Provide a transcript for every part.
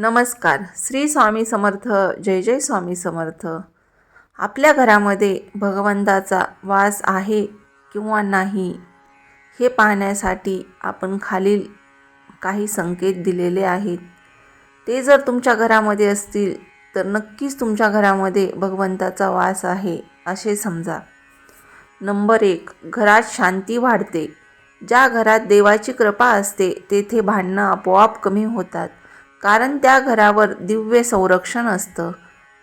नमस्कार. श्री स्वामी समर्थ जय जय स्वामी समर्थ. आपल्या घरामध्ये भगवंताचा वास आहे किंवा नाही हे पाहण्यासाठी आपण खालील काही संकेत दिलेले आहेत. ते जर तुमच्या घरामध्ये असतील तर नक्कीच तुमच्या घरामध्ये भगवंताचा वास आहे असे समजा. नंबर एक घरात शांती वाढते. ज्या घरात देवाची कृपा असते तेथे भांडणं आपोआप कमी होतात. कारण त्या घरावर दिव्य संरक्षण असतं.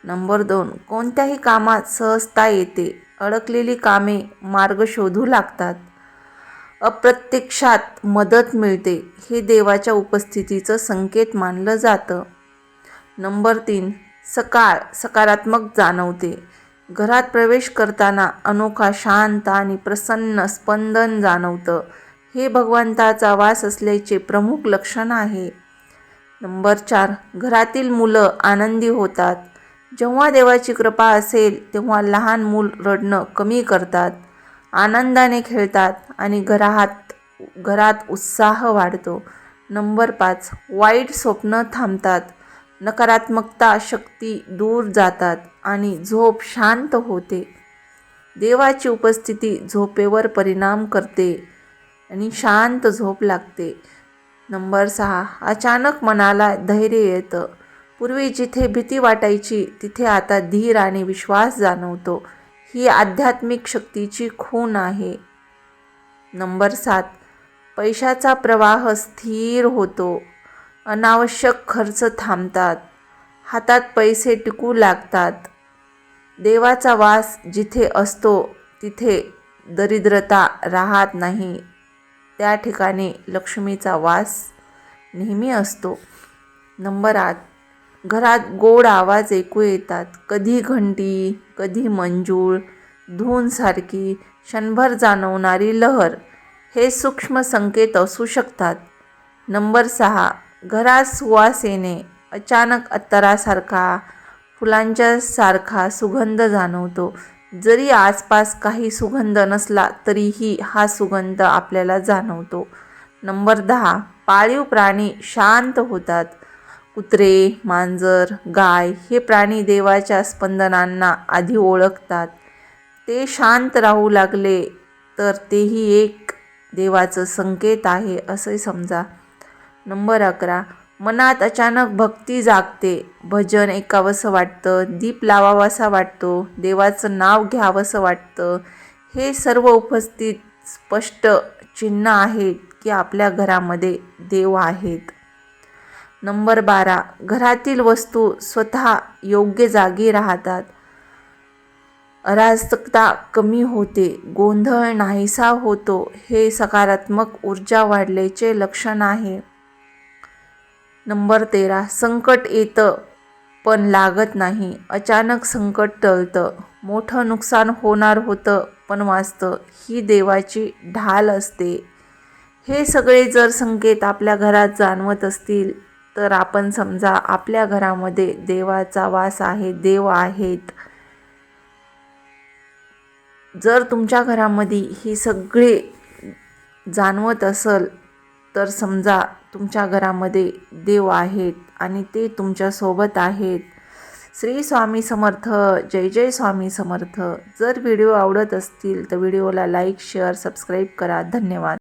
नंबर दोन कोणत्याही कामात सहजता येते. अडकलेली कामे मार्ग शोधू लागतात. अप्रत्यक्षात मदत मिळते. हे देवाच्या उपस्थितीचं संकेत मानलं जातं. नंबर तीन सकाळ सकारात्मक जाणवते. घरात प्रवेश करताना अनोखा शांत आणि प्रसन्न स्पंदन जाणवतं. हे भगवंताचा वास असल्याचे प्रमुख लक्षण आहे. नंबर चार घरातील मुलं आनंदी होतात. जेव्हा देवाची कृपा असेल तेव्हा लहान मूल रडणं कमी करतात. आनंदाने खेळतात आणि घरात घरात उत्साह वाढतो. नंबर पाच वाईट स्वप्न थांबतात. नकारात्मकता शक्ती दूर जातात आणि झोप शांत होते. देवाची उपस्थिती झोपेवर परिणाम करते आणि शांत झोप लागते. नंबर सहा. अचानक मनाला धैर्य येतं. पूर्वी जिथे भीती वाटायची तिथे आता धीर आणि विश्वास जाणवतो. ही आध्यात्मिक शक्तीची खूण आहे. नंबर सात. पैशाचा प्रवाह स्थिर होतो. अनावश्यक खर्च थांबतात. हातात पैसे टिकू लागतात. देवाचा वास जिथे असतो तिथे दरिद्रता राहत नाही. त्या ठिकाणी लक्ष्मीचा वास नेहमी असतो. नंबर आठ घरात गोड आवाज ऐकू येतात. कधी घंटी कधी मंजूळ धूनसारखी क्षणभर जाणवणारी लहर हे सूक्ष्म संकेत असू शकतात. नंबर सहा घरात सुवास येणे अचानक अत्तरासारखा फुलांच्या सारखा सुगंध जाणवतो. जरी आसपास काही सुगंध नसला तरीही हा सुगंध आपल्याला जाणवतो. नंबर दहा. पाळीव प्राणी शांत होतात. कुत्रे मांजर गाय हे प्राणी देवाच्या स्पंदनांना आधी ओळखतात. ते शांत राहू लागले तर तेही एक देवाचं संकेत आहे असे समजा. नंबर अकरा. मनात अचानक भक्ती जागते. भजन ऐकावंसं वाटतं. दीप लावावासा वाटतो. देवाचं नाव घ्यावंसं वाटतं. हे सर्व उपस्थित स्पष्ट चिन्ह आहेत की आपल्या घरामध्ये देव आहेत. नंबर बारा. घरातील वस्तू स्वतः योग्य जागी राहतात. अराजकता कमी होते. गोंधळ नाहीसा होतो. हे सकारात्मक ऊर्जा वाढल्याचे लक्षण आहे. नंबर तेरा संकट येतं पण लागत नाही. अचानक संकट टळतं. मोठं नुकसान होणार होतं पण वाचतं. ही देवाची ढाल असते. हे सगळे जर संकेत आपल्या घरात जाणवत असतील तर आपण समजा आपल्या घरामध्ये देवाचा वास आहे देव आहेत. जर तुमच्या घरामध्ये ही सगळे जाणवत असेल तर समजा तुमच्या घरामध्ये देव आहेत आणि ते तुमच्यासोबत आहेत. श्री स्वामी समर्थ जय जय स्वामी समर्थ. जर व्हिडिओ आवडत असतील तर व्हिडिओला लाईक शेअर सबस्क्राईब करा. धन्यवाद.